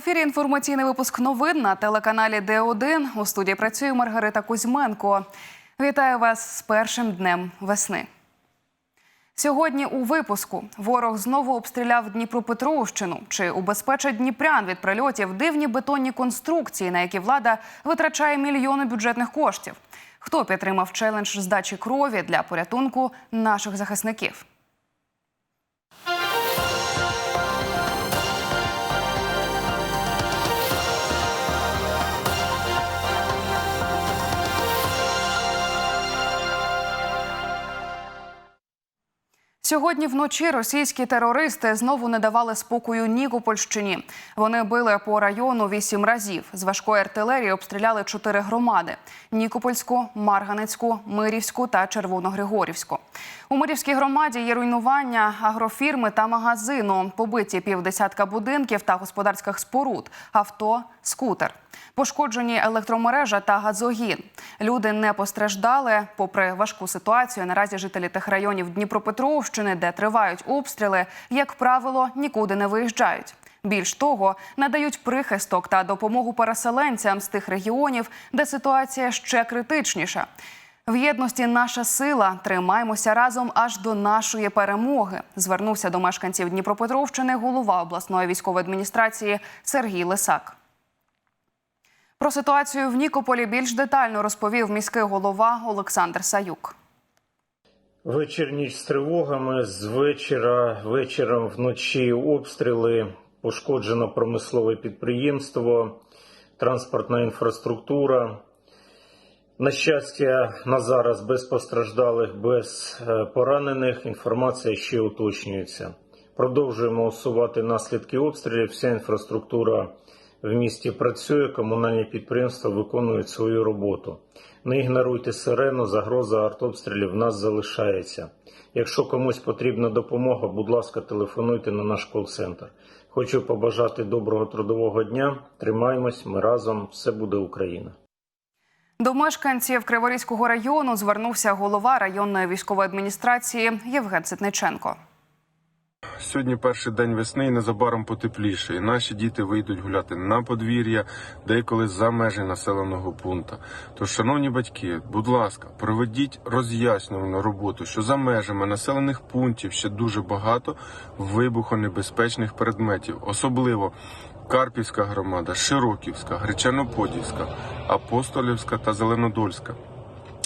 ефірі інформаційний випуск новин на телеканалі Д1. У студії працює Маргарита Кузьменко. Вітаю вас з першим днем весни. Сьогодні у випуску ворог знову обстріляв Дніпропетровщину. Чи убезпечить Дніпрян від прильотів дивні бетонні конструкції, на які влада витрачає мільйони бюджетних коштів? Хто підтримав челендж здачі крові для порятунку наших захисників? Сьогодні вночі російські терористи знову не давали спокою Нікопольщині. Вони били по району вісім разів. З важкої артилерії обстріляли чотири громади: Нікопольську, Марганецьку, Мирівську та Червоногригорівську. У Мирівській громаді є руйнування агрофірми та магазину, побиті півдесятка будинків та господарських споруд, авто, скутер. Пошкоджені електромережа та газогін. Люди не постраждали. Попри важку ситуацію, наразі жителі тих районів Дніпропетровщини, де тривають обстріли, як правило, нікуди не виїжджають. Більш того, надають прихисток та допомогу переселенцям з тих регіонів, де ситуація ще критичніша. В єдності наша сила. Тримаймося разом аж до нашої перемоги. Звернувся до мешканців Дніпропетровщини голова обласної військової адміністрації Сергій Лисак. Про ситуацію в Нікополі більш детально розповів міський голова Олександр Саюк. Вечір ніч з тривогами. З вечора, вечором вночі обстріли, пошкоджено промислове підприємство, транспортна інфраструктура. На щастя, на зараз без постраждалих, без е, поранених. Інформація ще уточнюється. Продовжуємо усувати наслідки обстрілів. Вся інфраструктура в місті працює, комунальні підприємства виконують свою роботу. Не ігноруйте сирену, загроза артобстрілів в нас залишається. Якщо комусь потрібна допомога, будь ласка, телефонуйте на наш кол-центр. Хочу побажати доброго трудового дня. Тримаємось, ми разом, все буде Україна. До мешканців Криворізького району звернувся голова районної військової адміністрації Євген Ситниченко. Сьогодні перший день весни і незабаром потепліше. І наші діти вийдуть гуляти на подвір'я, деколи за межі населеного пункту. Тож, шановні батьки, будь ласка, проведіть роз'яснювальну роботу, що за межами населених пунктів ще дуже багато вибухонебезпечних предметів, особливо. Карпівська громада, Широківська, Гречаноподільська, Апостолівська та Зеленодольська.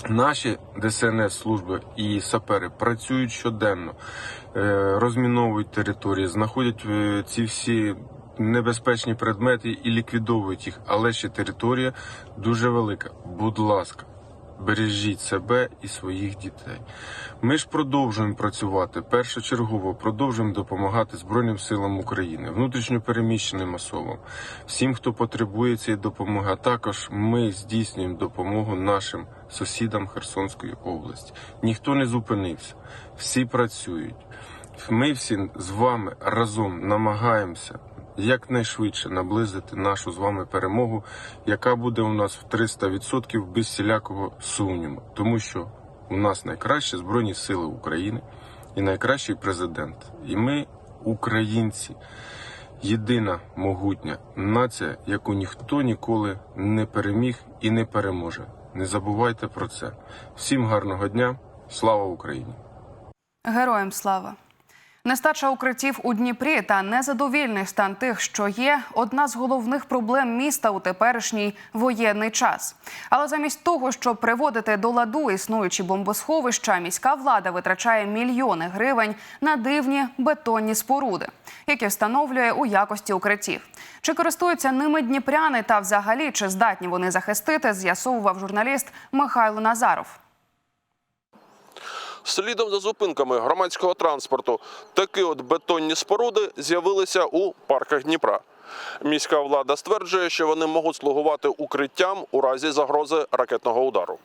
Наші ДСНС служби і сапери працюють щоденно, е, розміновують території, знаходять е, ці всі небезпечні предмети і ліквідовують їх. Але ще територія дуже велика. Будь ласка, бережіть себе і своїх дітей. Ми ж продовжуємо працювати першочергово, продовжуємо допомагати Збройним силам України, внутрішньо переміщеним особам, всім, хто потребує цієї допомоги. А також ми здійснюємо допомогу нашим сусідам Херсонської області. Ніхто не зупинився, всі працюють. Ми всі з вами разом намагаємося якнайшвидше наблизити нашу з вами перемогу, яка буде у нас в 300% без всілякого сумніву, тому що у нас найкращі збройні сили України і найкращий президент. І ми, українці, єдина могутня нація, яку ніхто ніколи не переміг і не переможе. Не забувайте про це. Всім гарного дня, слава Україні! Героям слава! Нестача укриттів у Дніпрі та незадовільний стан тих, що є, одна з головних проблем міста у теперішній воєнний час. Але замість того, щоб приводити до ладу існуючі бомбосховища, міська влада витрачає мільйони гривень на дивні бетонні споруди, які встановлює у якості укриттів. Чи користуються ними дніпряни та взагалі чи здатні вони захистити, з'ясовував журналіст Михайло Назаров. Слідом за зупинками громадського транспорту такі от бетонні споруди з'явилися у парках Дніпра. Міська влада стверджує, що вони можуть слугувати укриттям у разі загрози ракетного удару.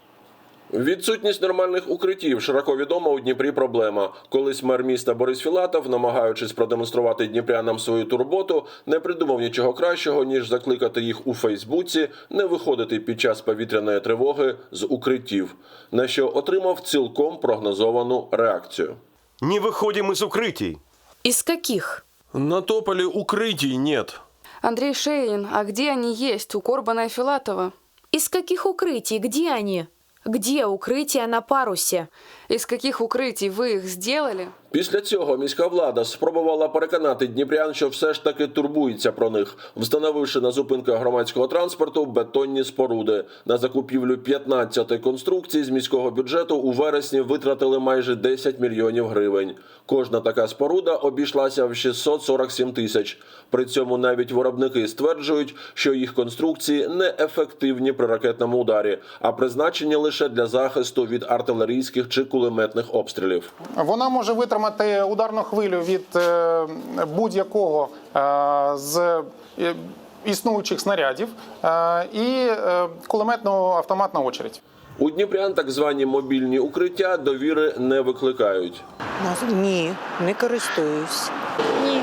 Відсутність нормальних укриттів широко відома у Дніпрі проблема. Колись мер міста Борис Філатов, намагаючись продемонструвати дніпрянам свою турботу, не придумав нічого кращого ніж закликати їх у Фейсбуці не виходити під час повітряної тривоги з укриттів, на що отримав цілком прогнозовану реакцію. Не выходим из укрытий. Из каких? На тополі укриттій нет. Андрей Шейин, а где они есть? У Корбана и Филатова? Из каких укрытий? Где они? Где укрытия на парусе? Из каких укрытий вы их сделали? Після цього міська влада спробувала переконати дніпрян, що все ж таки турбується про них, встановивши на зупинках громадського транспорту бетонні споруди. На закупівлю 15 конструкцій з міського бюджету у вересні витратили майже 10 мільйонів гривень. Кожна така споруда обійшлася в 647 тисяч. При цьому навіть виробники стверджують, що їх конструкції не ефективні при ракетному ударі, а призначені лише для захисту від артилерійських чи кулеметних обстрілів. Вона може витримати ударну хвилю від е, будь-якого е, з е, існуючих снарядів і кулеметну автоматну очередь. У Дніпрян так звані мобільні укриття довіри не викликають. Ні, не користуюсь. Ні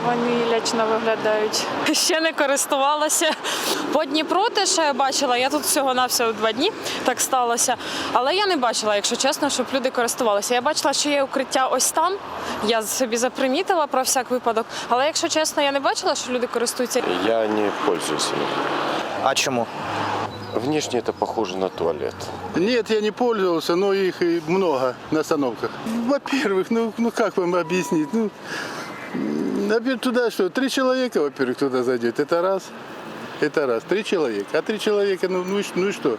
Дуже вони лячно виглядають. Ще не користувалася. По Дніпру те, що я бачила, я тут всього-навсього два дні так сталося. Але я не бачила, якщо чесно, щоб люди користувалися. Я бачила, що є укриття ось там. Я собі запримітила про всяк випадок. Але якщо чесно, я не бачила, що люди користуються. Я не пользуюсь им. А чему? Внешне это похоже на туалет. Нет, я не пользовался, но их и много на остановках. Во-первых, ну, ну как вам объяснить? Ну, м, во-первых, туда что, три человека, во-первых, туда зайдет. Это раз. Это раз. Три человека. А три человека, ну, ну, и ш- ну и что?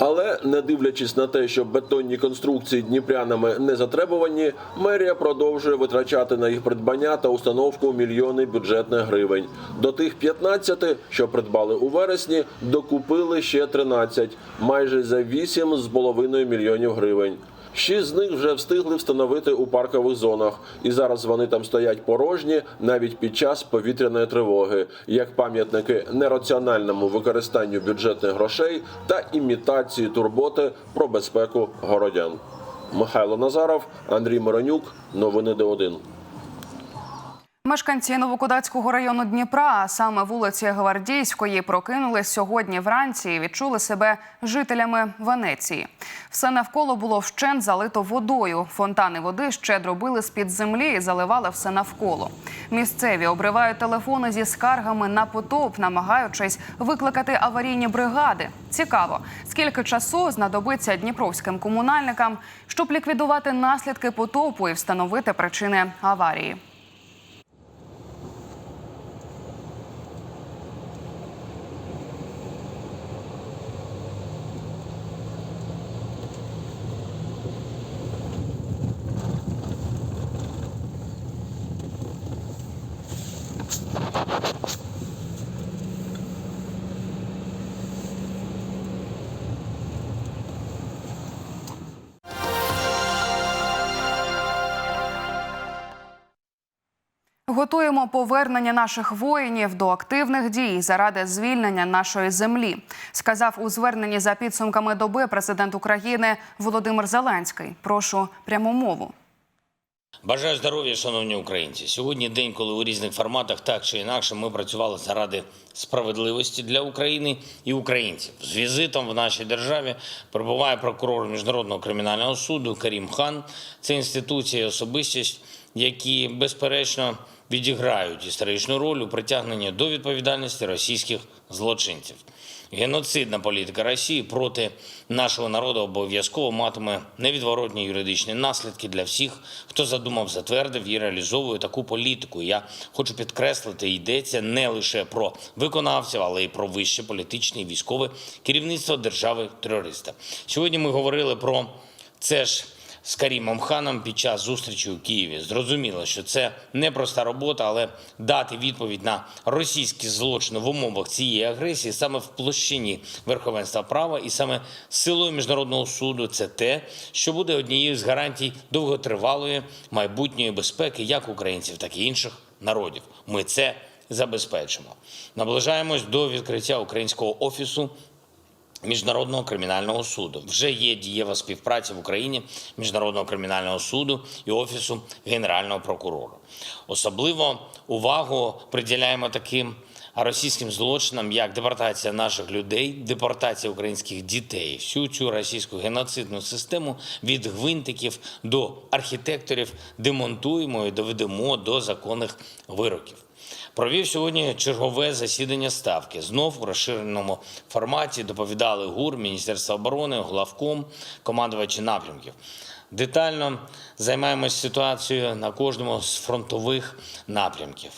Але не дивлячись на те, що бетонні конструкції дніпрянами не затребувані, мерія продовжує витрачати на їх придбання та установку мільйони бюджетних гривень. До тих 15, що придбали у вересні, докупили ще 13, майже за 8 з половиною мільйонів гривень. Шість з них вже встигли встановити у паркових зонах, і зараз вони там стоять порожні навіть під час повітряної тривоги, як пам'ятники нераціональному використанню бюджетних грошей та імітації турботи про безпеку городян. Михайло Назаров, Андрій Миронюк, новини Д1. Мешканці Новокодацького району Дніпра, а саме вулиці Гвардійської, прокинулись сьогодні вранці і відчули себе жителями Венеції. Все навколо було вщент залито водою. Фонтани води щедро били з під землі і заливали все навколо. Місцеві обривають телефони зі скаргами на потоп, намагаючись викликати аварійні бригади. Цікаво, скільки часу знадобиться дніпровським комунальникам, щоб ліквідувати наслідки потопу і встановити причини аварії. Готуємо повернення наших воїнів до активних дій заради звільнення нашої землі, сказав у зверненні за підсумками доби президент України Володимир Зеленський. Прошу пряму мову. Бажаю здоров'я, шановні українці. Сьогодні день, коли у різних форматах так чи інакше ми працювали заради справедливості для України і українців. З візитом в нашій державі перебуває прокурор міжнародного кримінального суду Карім Хан. Це інституція і особистість, які безперечно відіграють історичну роль у притягненні до відповідальності російських злочинців. Геноцидна політика Росії проти нашого народу обов'язково матиме невідворотні юридичні наслідки для всіх, хто задумав, затвердив і реалізовує таку політику. Я хочу підкреслити, йдеться не лише про виконавців, але й про вище політичне і військове керівництво держави-терориста. Сьогодні ми говорили про це ж з Карімом Ханом під час зустрічі у Києві. Зрозуміло, що це непроста робота, але дати відповідь на російські злочини в умовах цієї агресії саме в площині верховенства права і саме силою міжнародного суду це те, що буде однією з гарантій довготривалої майбутньої безпеки як українців, так і інших народів. Ми це забезпечимо. Наближаємось до відкриття українського офісу Міжнародного кримінального суду вже є дієва співпраця в Україні міжнародного кримінального суду і офісу генерального прокурора. Особливо увагу приділяємо таким російським злочинам, як депортація наших людей, депортація українських дітей, всю цю російську геноцидну систему від гвинтиків до архітекторів демонтуємо і доведемо до законних вироків. Провів сьогодні чергове засідання ставки. Знов у розширеному форматі доповідали ГУР, Міністерство оборони, главком, командувачі напрямків. Детально займаємось ситуацією на кожному з фронтових напрямків.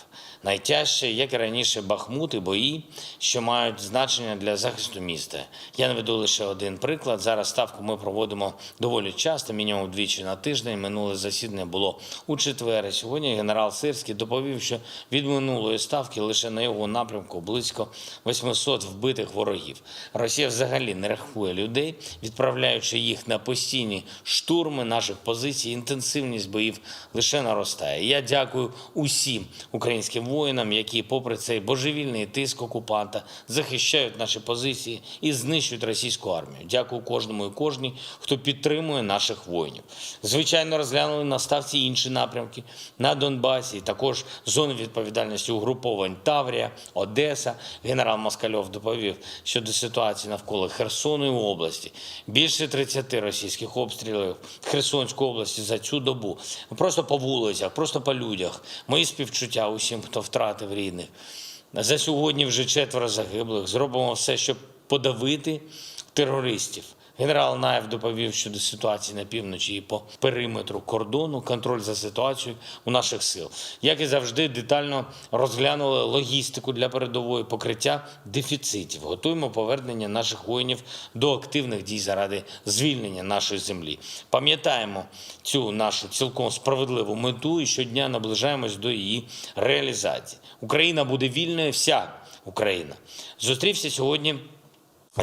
Найтяжче, як і раніше, Бахмут і бої, що мають значення для захисту міста. Я наведу лише один приклад. Зараз ставку ми проводимо доволі часто, мінімум двічі на тиждень. Минуле засідання було у четвер. Сьогодні генерал Сирський доповів, що від минулої ставки лише на його напрямку близько 800 вбитих ворогів. Росія взагалі не рахує людей, відправляючи їх на постійні штурми наших позицій. Інтенсивність боїв лише наростає. Я дякую усім українським воїнам, які, попри цей божевільний тиск окупанта, захищають наші позиції і знищують російську армію. Дякую кожному і кожній, хто підтримує наших воїнів. Звичайно, розглянули на ставці інші напрямки на Донбасі, також зони відповідальності угруповань Таврія, Одеса. Генерал Москальов доповів щодо ситуації навколо Херсону і області. Більше 30 російських обстрілів Херсонської області за цю добу. Просто по вулицях, просто по людях. Мої співчуття усім, хто втратив рідних. За сьогодні вже четверо загиблих. Зробимо все, щоб подавити терористів. Генерал Наєв доповів щодо ситуації на півночі і по периметру кордону, контроль за ситуацією у наших сил. Як і завжди, детально розглянули логістику для передової покриття дефіцитів. Готуємо повернення наших воїнів до активних дій заради звільнення нашої землі. Пам'ятаємо цю нашу цілком справедливу мету і щодня наближаємось до її реалізації. Україна буде вільною, вся Україна. Зустрівся сьогодні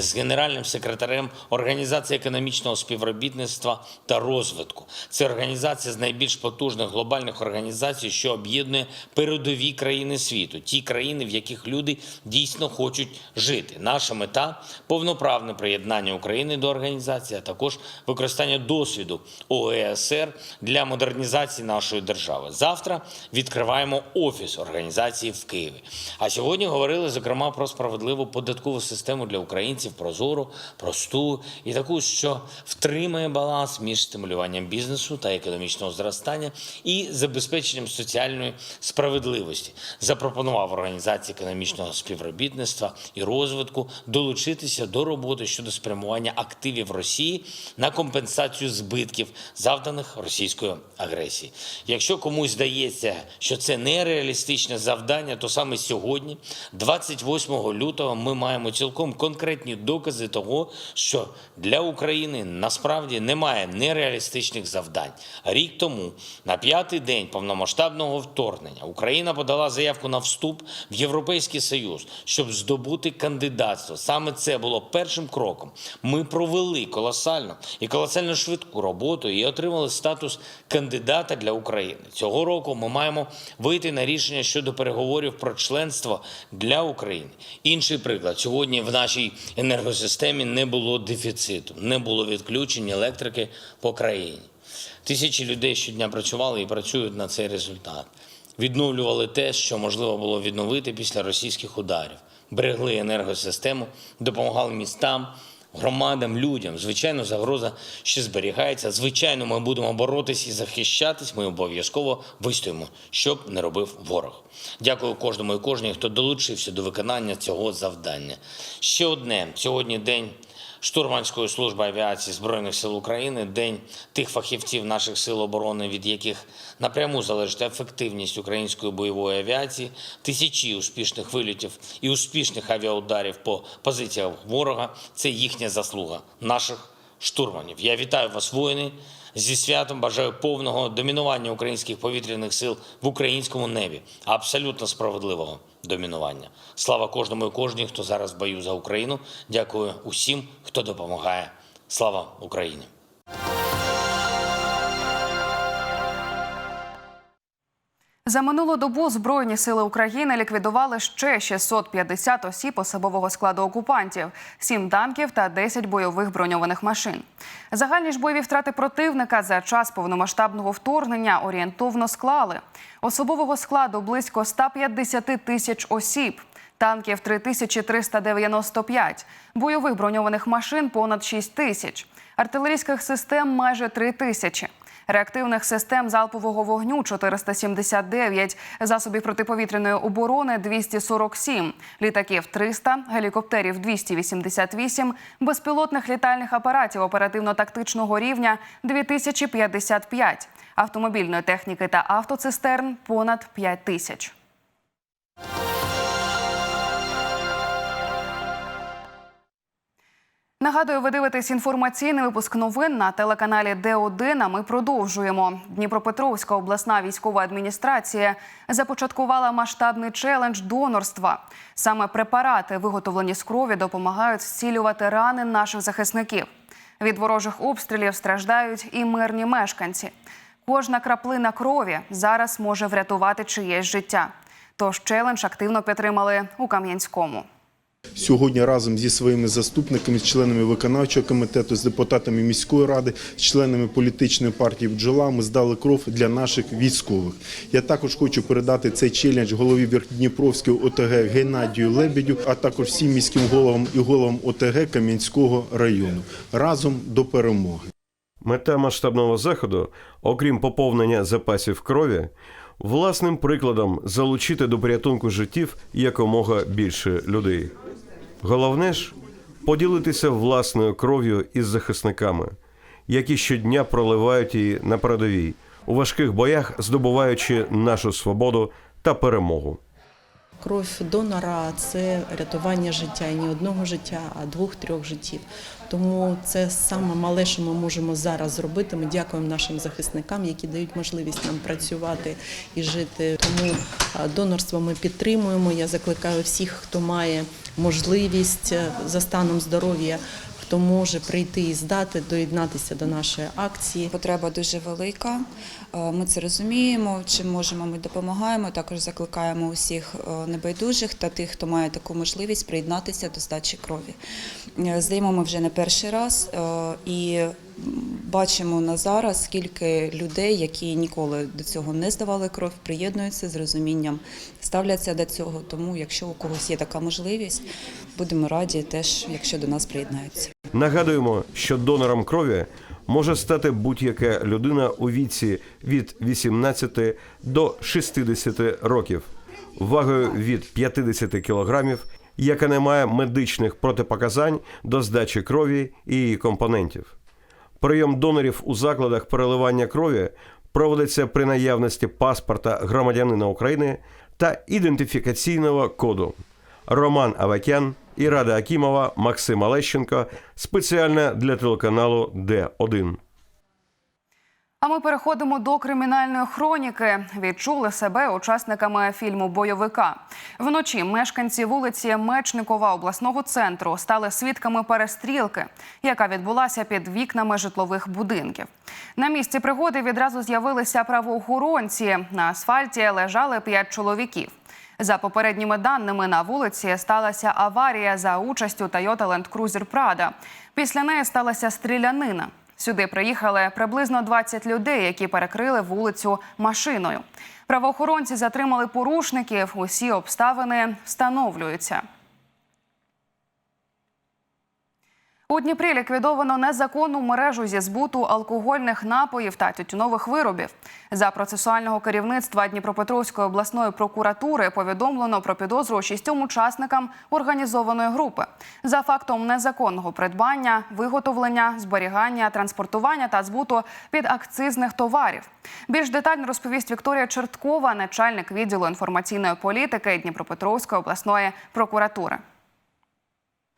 з генеральним секретарем Організації економічного співробітництва та розвитку. Це організація з найбільш потужних глобальних організацій, що об'єднує передові країни світу, ті країни, в яких люди дійсно хочуть жити. Наша мета повноправне приєднання України до організації, а також використання досвіду ОЕСР для модернізації нашої держави. Завтра відкриваємо офіс організації в Києві. А сьогодні говорили зокрема про справедливу податкову систему для українців прозору, просту і таку, що втримає баланс між стимулюванням бізнесу та економічного зростання і забезпеченням соціальної справедливості. Запропонував організації економічного співробітництва і розвитку долучитися до роботи щодо спрямування активів Росії на компенсацію збитків, завданих російською агресією. Якщо комусь здається, що це нереалістичне завдання, то саме сьогодні, 28 лютого, ми маємо цілком конкретні докази того, що для України насправді немає нереалістичних завдань. Рік тому, на п'ятий день повномасштабного вторгнення, Україна подала заявку на вступ в Європейський Союз, щоб здобути кандидатство. Саме це було першим кроком. Ми провели колосальну і колосально швидку роботу і отримали статус кандидата для України. Цього року ми маємо вийти на рішення щодо переговорів про членство для України. Інший приклад сьогодні в нашій енергосистемі не було дефіциту, не було відключень електрики по країні. Тисячі людей щодня працювали і працюють на цей результат. Відновлювали те, що можливо було відновити після російських ударів, берегли енергосистему, допомагали містам, громадам, людям. Звичайно, загроза ще зберігається. Звичайно, ми будемо боротись і захищатись. Ми обов'язково вистоїмо, щоб не робив ворог. Дякую кожному і кожній, хто долучився до виконання цього завдання. Ще одне сьогодні день. Штурманської служби авіації Збройних сил України день тих фахівців наших сил оборони, від яких напряму залежить ефективність української бойової авіації, тисячі успішних вильотів і успішних авіаударів по позиціях ворога це їхня заслуга наших штурманів. Я вітаю вас, воїни. Зі святом бажаю повного домінування українських повітряних сил в українському небі, абсолютно справедливого домінування. Слава кожному і кожній, хто зараз в бою за Україну. Дякую усім, хто допомагає. Слава Україні! За минулу добу Збройні сили України ліквідували ще 650 осіб особового складу окупантів, 7 танків та 10 бойових броньованих машин. Загальні ж бойові втрати противника за час повномасштабного вторгнення орієнтовно склали особового складу близько 150 тисяч осіб. Танків 3395, бойових броньованих машин понад 6 тисяч, артилерійських систем майже 3 тисячі. Реактивних систем залпового вогню 479, засобів протиповітряної оборони 247, літаків 300, гелікоптерів 288, безпілотних літальних апаратів оперативно-тактичного рівня 2055, автомобільної техніки та автоцистерн понад 5 тисяч. Нагадую, ви дивитесь інформаційний випуск новин на телеканалі Д1. А Ми продовжуємо. Дніпропетровська обласна військова адміністрація започаткувала масштабний челендж донорства. Саме препарати, виготовлені з крові, допомагають зцілювати рани наших захисників. Від ворожих обстрілів страждають і мирні мешканці. Кожна краплина крові зараз може врятувати чиєсь життя. Тож челендж активно підтримали у Кам'янському. Сьогодні разом зі своїми заступниками, з членами виконавчого комітету, з депутатами міської ради, з членами політичної партії «Бджола» ми здали кров для наших військових. Я також хочу передати цей челендж голові Верхньодніпровської ОТГ Геннадію Лебедю, а також всім міським головам і головам ОТГ Кам'янського району. Разом до перемоги. Мета масштабного заходу, окрім поповнення запасів крові, власним прикладом залучити до порятунку життів якомога більше людей. Головне ж поділитися власною кров'ю із захисниками, які щодня проливають її на передовій, у важких боях здобуваючи нашу свободу та перемогу. Кров донора це рятування життя і не одного життя, а двох-трьох життів. Тому це саме мале, що ми можемо зараз зробити. Ми дякуємо нашим захисникам, які дають можливість нам працювати і жити. Тому донорство ми підтримуємо. Я закликаю всіх, хто має можливість е, за станом здоров'я. Хто може прийти і здати, доєднатися до нашої акції. Потреба дуже велика. Е, Ми це розуміємо. Чим можемо, ми допомагаємо. Також закликаємо усіх е, небайдужих та тих, хто має таку можливість приєднатися до здачі крові. Здаємо ми вже не перший раз і бачимо на зараз, скільки людей, які ніколи до цього не здавали кров, приєднуються з розумінням, ставляться до цього. Тому, якщо у когось є така можливість, будемо раді теж, якщо до нас приєднаються. Нагадуємо, що донором крові може стати будь-яка людина у віці від 18 до 60 років, вагою від 50 кілограмів, яка не має медичних протипоказань до здачі крові і її компонентів. Прийом донорів у закладах переливання крові проводиться при наявності паспорта громадянина України та ідентифікаційного коду. Роман Авакян і Рада Акімова, Максим Олещенко спеціально для телеканалу Д1. А ми переходимо до кримінальної хроніки. Відчули себе учасниками фільму Бойовика. Вночі мешканці вулиці Мечникова обласного центру стали свідками перестрілки, яка відбулася під вікнами житлових будинків. На місці пригоди відразу з'явилися правоохоронці. На асфальті лежали п'ять чоловіків. За попередніми даними на вулиці сталася аварія за участю Toyota Land Cruiser Prado. Після неї сталася стрілянина. Сюди приїхали приблизно 20 людей, які перекрили вулицю машиною. Правоохоронці затримали порушників. Усі обставини встановлюються. У Дніпрі ліквідовано незаконну мережу зі збуту алкогольних напоїв та тютюнових виробів. За процесуального керівництва Дніпропетровської обласної прокуратури повідомлено про підозру шістьом учасникам організованої групи за фактом незаконного придбання, виготовлення, зберігання, транспортування та збуту підакцизних товарів. Більш детально розповість Вікторія Черткова, начальник відділу інформаційної політики Дніпропетровської обласної прокуратури.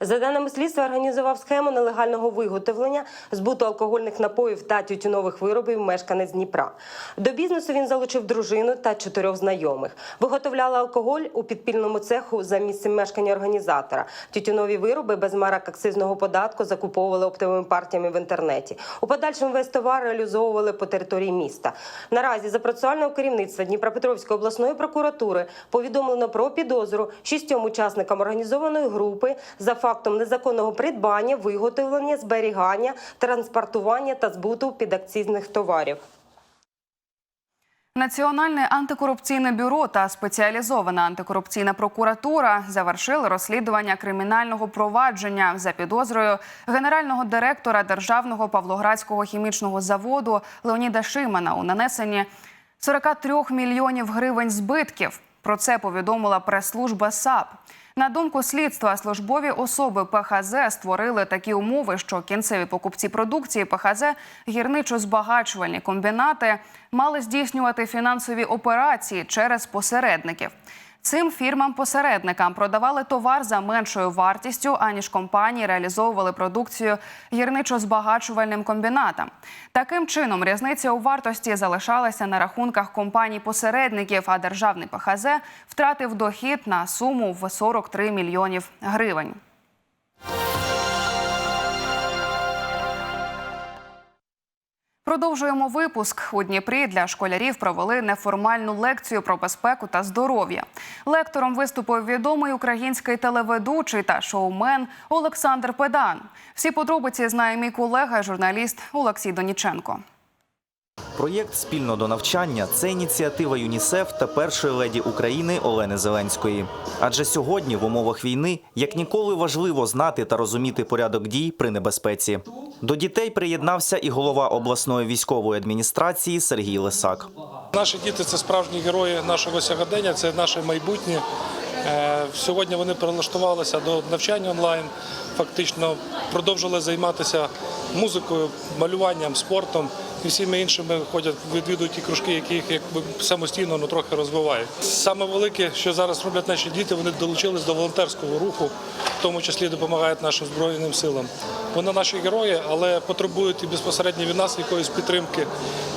За даними слідства, організував схему нелегального виготовлення, збуту алкогольних напоїв та тютюнових виробів мешканець Дніпра. До бізнесу він залучив дружину та чотирьох знайомих. Виготовляли алкоголь у підпільному цеху за місцем мешкання організатора. Тютюнові вироби без марок акцизного податку закуповували оптовими партіями в інтернеті. У подальшому весь товар реалізовували по території міста. Наразі за процесуального керівництва Дніпропетровської обласної прокуратури повідомлено про підозру шістьом учасникам організованої групи за фактом незаконного придбання, виготовлення, зберігання, транспортування та збуту підакцизних товарів. Національне антикорупційне бюро та спеціалізована антикорупційна прокуратура завершили розслідування кримінального провадження за підозрою генерального директора державного Павлоградського хімічного заводу Леоніда Шимана у нанесенні 43 мільйонів гривень збитків. Про це повідомила прес-служба САП. На думку слідства, службові особи ПХЗ створили такі умови, що кінцеві покупці продукції ПХЗ гірничо-збагачувальні комбінати мали здійснювати фінансові операції через посередників. Цим фірмам-посередникам продавали товар за меншою вартістю, аніж компанії реалізовували продукцію гірничо-збагачувальним комбінатам. Таким чином, різниця у вартості залишалася на рахунках компаній-посередників, а державний ПХЗ втратив дохід на суму в 43 мільйонів гривень. Продовжуємо випуск. У Дніпрі для школярів провели неформальну лекцію про безпеку та здоров'я. Лектором виступив відомий український телеведучий та шоумен Олександр Педан. Всі подробиці знає мій колега, журналіст Олексій Доніченко. Проєкт спільно до навчання це ініціатива ЮНІСЕФ та першої леді України Олени Зеленської. Адже сьогодні, в умовах війни, як ніколи важливо знати та розуміти порядок дій при небезпеці. До дітей приєднався і голова обласної військової адміністрації Сергій Лисак. Наші діти це справжні герої нашого сьогодення, це наше майбутнє. Е, Сьогодні вони прилаштувалися до навчання онлайн, фактично продовжили займатися музикою, малюванням, спортом і всіми іншими ходять, відвідують ті кружки, які їх якби самостійно ну, трохи розвивають. Саме велике, що зараз роблять наші діти, вони долучились до волонтерського руху, в тому числі допомагають нашим збройним силам. Вони наші герої, але потребують і безпосередньо від нас якоїсь підтримки.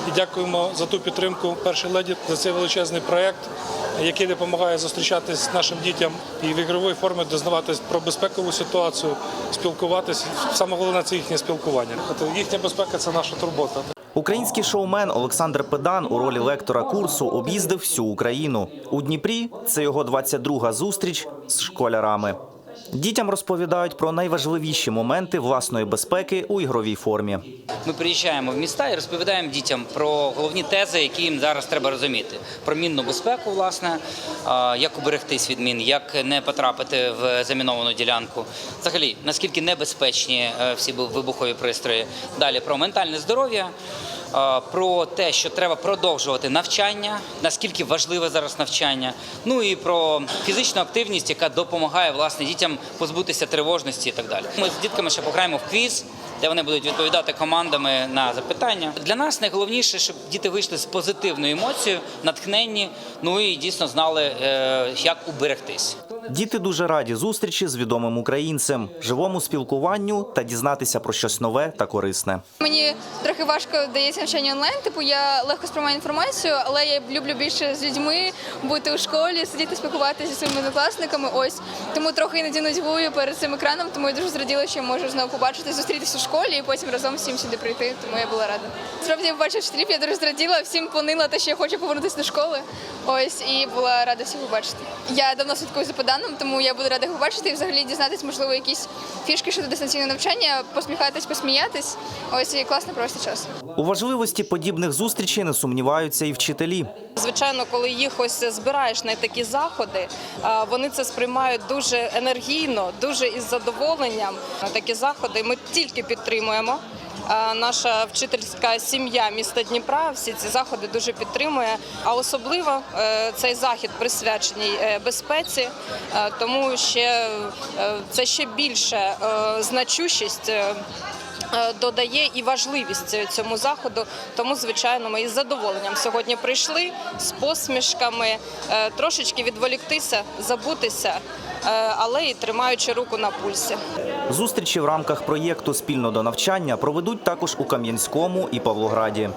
І дякуємо за ту підтримку першій леді за цей величезний проєкт, який допомагає зустрічатись нашим дітям і в ігровій формі дізнаватись про безпекову ситуацію, спілкуватись. Саме головне це їхнє спілкування. От Їхня безпека це наша турбота. Український шоумен Олександр Педан у ролі лектора курсу об'їздив всю Україну. У Дніпрі це його 22-га зустріч з школярами. Дітям розповідають про найважливіші моменти власної безпеки у ігровій формі. Ми приїжджаємо в міста і розповідаємо дітям про головні тези, які їм зараз треба розуміти. Про мінну безпеку, власне, як уберегтись від мін, як не потрапити в заміновану ділянку. Взагалі, наскільки небезпечні е, всі вибухові пристрої. Далі про ментальне здоров'я. А, Про те, що треба продовжувати навчання, наскільки важливе зараз навчання, ну і про фізичну активність, яка допомагає власне дітям позбутися тривожності і так далі. Ми з дітками ще пограємо в квіз, де вони будуть відповідати командами на запитання. Для нас найголовніше, щоб діти вийшли з позитивною емоцією, натхненні, ну і дійсно знали, е, як уберегтись. Діти дуже раді зустрічі з відомим українцем, живому спілкуванню та дізнатися про щось нове та корисне. Мені трохи важко дається навчання онлайн. Типу я легко сприймаю інформацію, але я люблю більше з людьми бути у школі, сидіти, спілкуватися зі своїми однокласниками. Ось тому трохи іноді нудьгую перед цим екраном. Тому я дуже зраділа, що я можу знову побачити, зустрітися у школі і потім разом всім сюди прийти. Тому я була рада. Справді я побачила вчителів, я дуже зраділа, всім понила те, що я хочу повернутися до школи. Ось і була рада всіх побачити. Я давно слідкую за поданом, тому я буду рада їх побачити і взагалі дізнатись, можливо, якісь фішки щодо дистанційного навчання, посміхатись, посміятись. Ось і класно провести час. У важливості подібних зустрічей не сумніваються і вчителі. Звичайно, коли їх ось збираєш на такі заходи, вони це сприймають дуже енергійно, дуже із задоволенням. На такі заходи ми тільки підтримуємо. Наша вчительська сім'я міста Дніпра всі ці заходи дуже підтримує. А особливо е, цей захід присвячений е, безпеці, тому ще е, це ще більше значущість. Е, Додає і важливість цьому заходу, тому звичайно ми із задоволенням сьогодні прийшли з посмішками, е, трошечки відволіктися, забутися, е, але і тримаючи руку на пульсі. Зустрічі в рамках проєкту Спільно до навчання проведуть також у Кам'янському і Павлограді.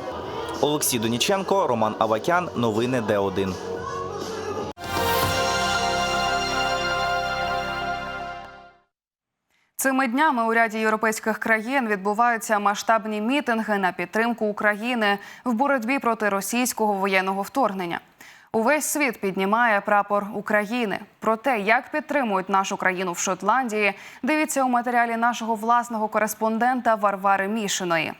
Олексій Доніченко, Роман Авакян. Новини Д1. Цими днями у ряді європейських країн відбуваються масштабні мітинги на підтримку України в боротьбі проти російського воєнного вторгнення. Увесь світ піднімає прапор України. Про те, як підтримують нашу країну в Шотландії, дивіться у матеріалі нашого власного кореспондента Варвари Мішиної.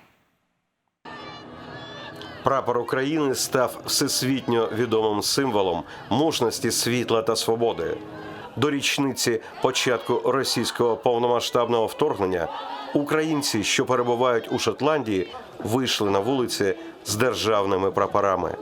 Прапор України став всесвітньо відомим символом мужності, світла та свободи. До річниці початку російського повномасштабного вторгнення українці, що перебувають у Шотландії, вийшли на вулиці з державними прапорами,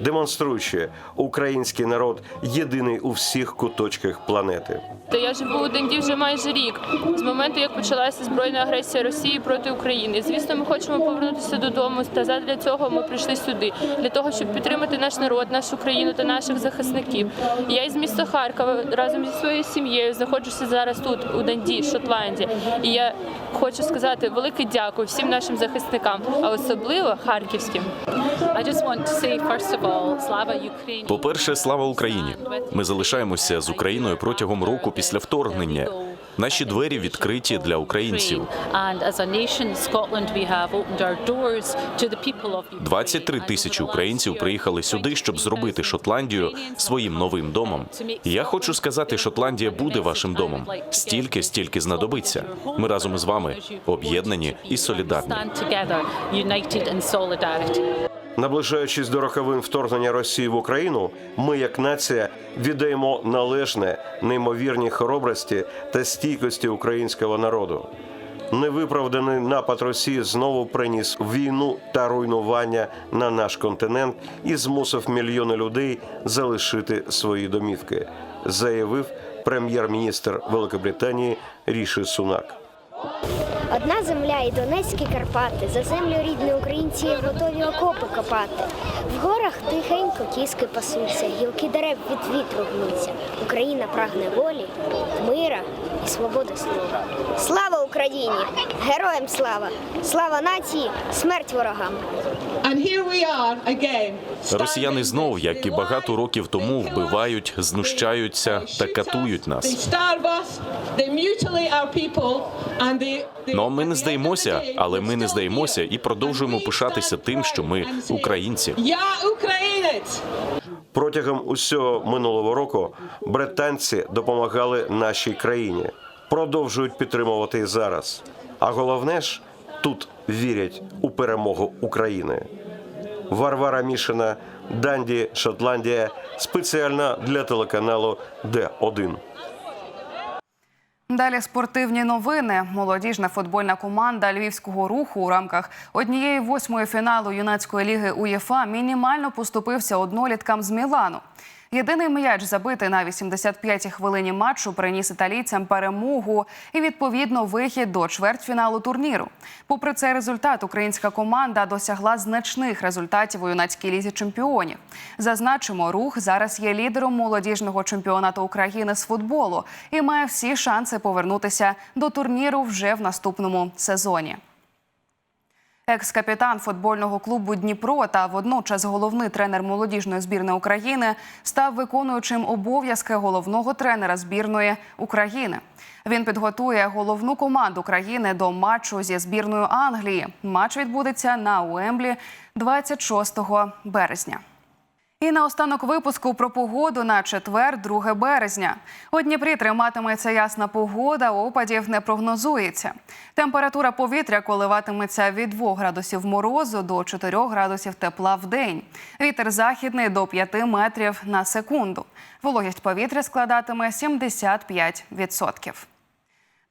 демонструючи, український народ єдиний у всіх куточках планети. Та я живу у Денді вже майже рік з моменту, як почалася збройна агресія Росії проти України. Звісно, ми хочемо повернутися додому. Та задля цього ми прийшли сюди для того, щоб підтримати наш народ, нашу країну та наших захисників. Я із міста Харкова разом зі своєю сім'єю знаходжуся зараз тут, у Данді, Шотландії. І я хочу сказати велике дякую всім нашим захисникам, а особливо харківським. I just want to say, first of Україні. По-перше, слава Україні. Ми залишаємося з Україною протягом року після вторгнення. Наші двері відкриті для українців. 23 тисячі українців приїхали сюди, щоб зробити Шотландію своїм новим домом. Я хочу сказати, Шотландія буде вашим домом стільки, стільки знадобиться. Ми разом із вами об'єднані і солідарні. Наближаючись до роковин вторгнення Росії в Україну, ми, як нація, віддаємо належне неймовірній хоробрості та стійкості українського народу. Невиправданий напад Росії знову приніс війну та руйнування на наш континент і змусив мільйони людей залишити свої домівки, заявив прем'єр-міністр Великобританії Ріші Сунак. Одна земля і Донецькі Карпати, за землю рідні українці готові окопи копати. В горах тихенько кіски пасуться, гілки дерев від вітру гнуться. Україна прагне волі, мира і свободи слова. Слава Україні! Героям слава! Слава нації! Смерть ворогам! Росіяни знов, як і багато років тому, вбивають, знущаються та катують нас. Ну, ми не здаємося, але ми не здаємося і продовжуємо пишатися тим, що ми українці. Я українець! Протягом усього минулого року британці допомагали нашій країні, продовжують підтримувати і зараз. А головне ж, тут вірять у перемогу України. Варвара Мішина, Данді, Шотландія, спеціально для телеканалу Д1. Далі спортивні новини. Молодіжна футбольна команда львівського руху у рамках однієї восьмої фіналу юнацької ліги УЄФА мінімально поступився одноліткам з Мілану. Єдиний м'яч, забитий на 85-й хвилині матчу, приніс італійцям перемогу і відповідно вихід до чвертьфіналу турніру. Попри цей результат, українська команда досягла значних результатів у юнацькій лізі чемпіонів. Зазначимо, рух зараз є лідером молодіжного чемпіонату України з футболу і має всі шанси повернутися до турніру вже в наступному сезоні. Екс-капітан футбольного клубу Дніпро та водночас головний тренер молодіжної збірної України став виконуючим обов'язки головного тренера збірної України. Він підготує головну команду країни до матчу зі збірною Англії. Матч відбудеться на Уемблі 26 березня. І наостанок випуску про погоду на четвер, 2 березня. У Дніпрі триматиметься ясна погода, опадів не прогнозується. Температура повітря коливатиметься від 2 градусів морозу до 4 градусів тепла в день. Вітер західний до 5 метрів на секунду. Вологість повітря складатиме 75%.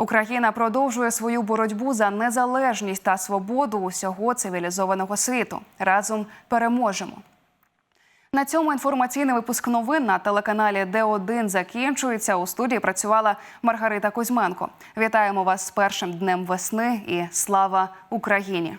Україна продовжує свою боротьбу за незалежність та свободу усього цивілізованого світу. Разом переможемо. На цьому інформаційний випуск новин на телеканалі Д1 закінчується. У студії працювала Маргарита Кузьменко. Вітаємо вас з першим днем весни і слава Україні!